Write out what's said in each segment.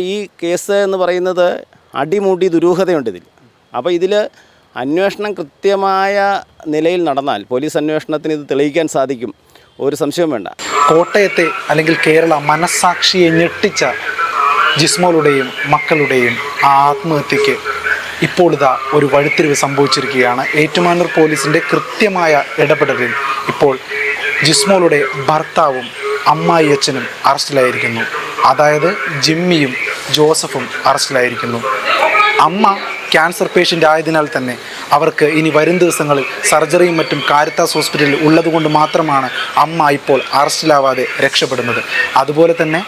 ഈ കേസ് എന്ന് പറയുന്നത് അടിമുടി ദുരൂഹതയുണ്ട് ഇതിൽ. അപ്പോൾ ഇതിൽ അന്വേഷണം കൃത്യമായ നിലയിൽ നടന്നാൽ പോലീസ് അന്വേഷണത്തിന് ഇത് തെളിയിക്കാൻ സാധിക്കും. ഒരു സംശയവും വേണ്ട. കോട്ടയത്തെ അല്ലെങ്കിൽ കേരള മനസ്സാക്ഷിയെ ഞെട്ടിച്ച ജിസ്മോളുടെയും മക്കളുടെയും ആത്മഹത്യക്ക് ഇപ്പോൾ ഇതാ ഒരു വഴിത്തിരിവ് സംഭവിച്ചിരിക്കുകയാണ്. ഏറ്റുമാനൂർ പോലീസിന്റെ കൃത്യമായ ഇടപെടലിൽ ഇപ്പോൾ ജിസ്മോളുടെ ഭർത്താവും അമ്മായി അച്ഛനും അറസ്റ്റിലായിരിക്കുന്നു. അതായത് ജിമ്മിയും ജോസഫും അറസ്റ്റിലായിരിക്കുന്നു. അമ്മ ക്യാൻസർ പേഷ്യന്റ് ആയതിനാൽ തന്നെ അവർക്ക് ഇനി വരും ദിവസങ്ങളിൽ സർജറിയും മറ്റും കാരിത്താസ് ഹോസ്പിറ്റലിൽ ഉള്ളതുകൊണ്ട് മാത്രമാണ് അമ്മ ഇപ്പോൾ അറസ്റ്റിലാവാതെ രക്ഷപ്പെടുന്നത്. അതുപോലെ തന്നെ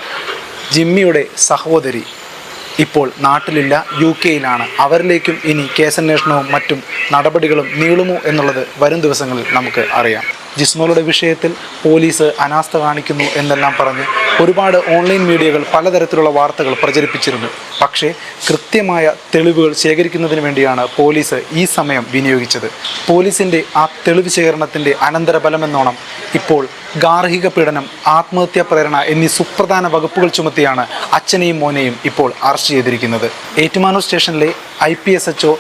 ജിമ്മിയുടെ സഹോദരി ഇപ്പോൾ നാട്ടിലില്ല യു കെയിലാണ് അവരിലേക്കും ഇനി കേസന്വേഷണവും മറ്റും നടപടികളും നീളുമോ എന്നുള്ളത് വരും ദിവസങ്ങളിൽ നമുക്ക് അറിയാം. ജിസ്മോളുടെ വിഷയത്തിൽ പോലീസ് അനാസ്ഥ കാണിക്കുന്നു എന്നെല്ലാം പറഞ്ഞ് ഒരുപാട് ഓൺലൈൻ മീഡിയകൾ പലതരത്തിലുള്ള വാർത്തകൾ പ്രചരിപ്പിച്ചിരുന്നു. പക്ഷേ കൃത്യമായ തെളിവുകൾ ശേഖരിക്കുന്നതിന് വേണ്ടിയാണ് പോലീസ് ഈ സമയം വിനിയോഗിച്ചത്. പോലീസിന്റെ ആ തെളിവ് ശേഖരണത്തിന്റെ അനന്തരഫലമെന്നോണം ഇപ്പോൾ ഗാർഹിക പീഡനം ആത്മഹത്യാ പ്രേരണ എന്നീ സുപ്രധാന വകുപ്പുകൾ ചുമത്തിയാണ് അച്ഛനെയും മോനെയും ഇപ്പോൾ അറസ്റ്റ് ചെയ്തിരിക്കുന്നത്. ഏറ്റുമാനൂർ സ്റ്റേഷനിലെ I P S H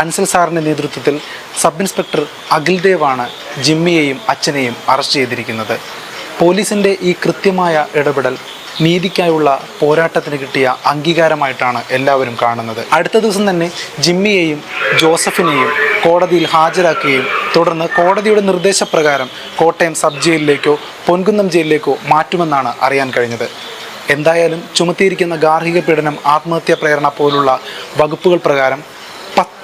Ansal സാറിന്റെ നേതൃത്വത്തിൽ സബ് ഇൻസ്പെക്ടർ അഖിൽ ദേവാണ് ജിമ്മിയെയും അച്ഛനെയും അറസ്റ്റ് ചെയ്തിരിക്കുന്നത്. പോലീസിന്റെ ഈ കൃത്യമായ ഇടപെടൽ നീതിക്കായുള്ള പോരാട്ടത്തിന് കിട്ടിയ അംഗീകാരമായിട്ടാണ് എല്ലാവരും കാണുന്നത്. അടുത്ത ദിവസം തന്നെ ജിമ്മിയെയും ജോസഫിനെയും കോടതിയിൽ ഹാജരാക്കുകയും തുടർന്ന് കോടതിയുടെ നിർദ്ദേശപ്രകാരം കോട്ടയം സബ് ജയിലിലേക്കോ പൊൻകുന്നം ജയിലിലേക്കോ മാറ്റുമെന്നാണ് അറിയാൻ കഴിഞ്ഞത്. എന്തായാലും ചുമത്തിയിരിക്കുന്ന ഗാർഹിക പീഡനം ആത്മഹത്യാ പ്രേരണ പോലുള്ള വകുപ്പുകൾ പ്രകാരം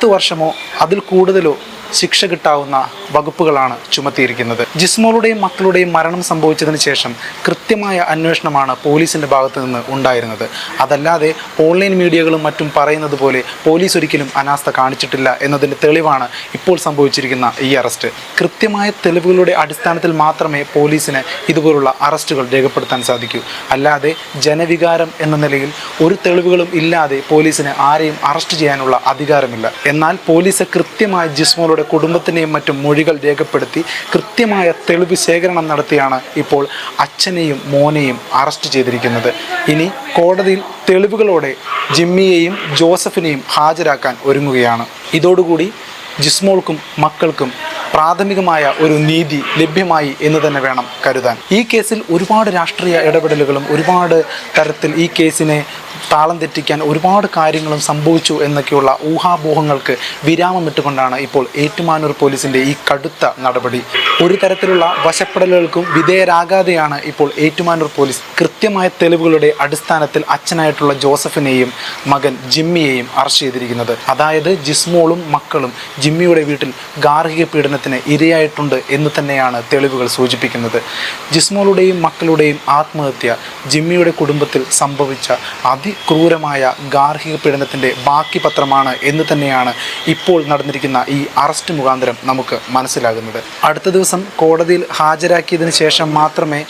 പത്ത് വർഷമോ അതിൽ കൂടുതലോ ശിക്ഷ കിട്ടാവുന്ന വകുപ്പുകളാണ് ചുമത്തിയിരിക്കുന്നത്. ജിസ്മോളുടെയും മക്കളുടെയും മരണം സംഭവിച്ചതിന് ശേഷം കൃത്യമായ അന്വേഷണമാണ് പോലീസിന്റെ ഭാഗത്തു നിന്ന് ഉണ്ടായിരുന്നത്. അതല്ലാതെ ഓൺലൈൻ മീഡിയകളും മറ്റും പറയുന്നത് പോലെ പോലീസ് ഒരിക്കലും അനാസ്ഥ കാണിച്ചിട്ടില്ല എന്നതിന്റെ തെളിവാണ് ഇപ്പോൾ സംഭവിച്ചിരിക്കുന്ന ഈ അറസ്റ്റ്. കൃത്യമായ തെളിവുകളുടെ അടിസ്ഥാനത്തിൽ മാത്രമേ പോലീസിന് ഇതുപോലുള്ള അറസ്റ്റുകൾ രേഖപ്പെടുത്താൻ സാധിക്കൂ. അല്ലാതെ ജനവികാരം എന്ന നിലയിൽ ഒരു തെളിവുകളും ഇല്ലാതെ പോലീസിന് ആരെയും അറസ്റ്റ് ചെയ്യാനുള്ള അധികാരമില്ല. എന്നാൽ പോലീസ് കൃത്യമായി ജിസ്മോളുടെ കുടുംബത്തിനെയും മറ്റും മൊഴികൾ രേഖപ്പെടുത്തി കൃത്യമായ തെളിവ് ശേഖരണം നടത്തിയാണ് ഇപ്പോൾ അച്ഛനെയും മോനെയും അറസ്റ്റ് ചെയ്തിരിക്കുന്നത്. ഇനി കോടതിയിൽ തെളിവുകളോടെ ജിമ്മിയെയും ജോസഫിനെയും ഹാജരാക്കാൻ ഒരുങ്ങുകയാണ്. ഇതോടുകൂടി ജിസ്മോൾക്കും മക്കൾക്കും പ്രാഥമികമായ ഒരു നീതി ലഭ്യമായി എന്ന് തന്നെ വേണം കരുതാൻ. ഈ കേസിൽ ഒരുപാട് രാഷ്ട്രീയ ഇടപെടലുകളും ഒരുപാട് തരത്തിൽ ഈ കേസിനെ താളം തെറ്റിക്കാൻ ഒരുപാട് കാര്യങ്ങളും സംഭവിച്ചു എന്നൊക്കെയുള്ള ഊഹാപോഹങ്ങൾക്ക് വിരാമമിട്ടുകൊണ്ടാണ് ഇപ്പോൾ ഏറ്റുമാനൂർ പോലീസിന്റെ ഈ കടുത്ത നടപടി. ഒരു തരത്തിലുള്ള വശപ്പെടലുകൾക്കും വിധേയരാകാതെയാണ് ഇപ്പോൾ ഏറ്റുമാനൂർ പോലീസ് കൃത്യമായ തെളിവുകളുടെ അടിസ്ഥാനത്തിൽ അച്ഛനായിട്ടുള്ള ജോസഫിനെയും മകൻ ജിമ്മിയെയും അറസ്റ്റ് ചെയ്തിരിക്കുന്നത്. അതായത് ജിസ്മോളും മക്കളും ജിമ്മിയുടെ വീട്ടിൽ ഗാർഹിക പീഡനത്തിന് ഇരയായിട്ടുണ്ട് എന്ന് തന്നെയാണ് തെളിവുകൾ സൂചിപ്പിക്കുന്നത്. ജിസ്മോളുടെയും മക്കളുടെയും ആത്മഹത്യ ജിമ്മിയുടെ കുടുംബത്തിൽ സംഭവിച്ച അതിക്രൂരമായ ഗാർഹിക പീഡനത്തിന്റെ ബാക്കി പത്രമാണ് എന്ന് തന്നെയാണ് ഇപ്പോൾ നടന്നിരിക്കുന്ന ഈ അറസ്റ്റ് മുഖാന്തരം നമുക്ക് മനസ്സിലാകുന്നത്. അടുത്ത ദിവസം കോടതിയിൽ ഹാജരാക്കിയതിന് ശേഷം മാത്രമേ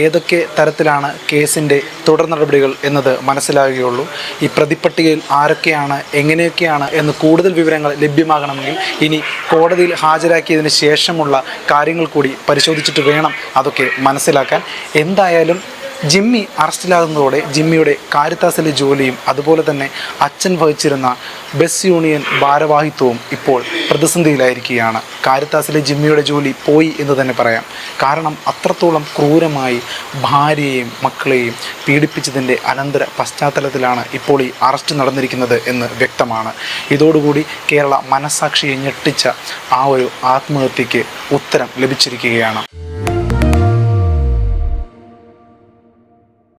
ഏതൊക്കെ തരത്തിലാണ് കേസിന്റെ തുടർ നടപടികൾ എന്നത് മനസ്സിലാകുകയുള്ളൂ. ഈ പ്രതിപ്പട്ടികയിൽ ആരൊക്കെയാണ് എങ്ങനെയൊക്കെയാണ് എന്ന് കൂടുതൽ വിവരങ്ങൾ ലഭ്യമാകണമെങ്കിൽ ഇനി കോടതിയിൽ ഹാജരാക്കിയതിന് ശേഷമുള്ള കാര്യങ്ങൾ കൂടി പരിശോധിച്ചിട്ട് വേണം അതൊക്കെ മനസ്സിലാക്കാൻ. എന്തായാലും ജിമ്മി അറസ്റ്റിലാകുന്നതോടെ ജിമ്മിയുടെ കാരിത്താസിലെ ജോലിയും അതുപോലെ തന്നെ അച്ഛൻ വഹിച്ചിരുന്ന ബസ് യൂണിയൻ ഭാരവാഹിത്വവും ഇപ്പോൾ പ്രതിസന്ധിയിലായിരിക്കുകയാണ്. കാരിത്താസിലെ ജിമ്മിയുടെ ജോലി പോയി എന്ന് തന്നെ പറയാം. കാരണം അത്രത്തോളം ക്രൂരമായി ഭാര്യയെയും മക്കളെയും പീഡിപ്പിച്ചതിന്റെ അനന്തര പശ്ചാത്തലത്തിലാണ് ഇപ്പോൾ ഈ അറസ്റ്റ് നടന്നിരിക്കുന്നത് എന്ന് വ്യക്തമാണ്. ഇതോടുകൂടി കേരള മനസാക്ഷിയെ ഞെട്ടിച്ച ആ ഒരു ആത്മഹത്യയ്ക്ക് ഉത്തരം ലഭിച്ചിരിക്കുകയാണ്.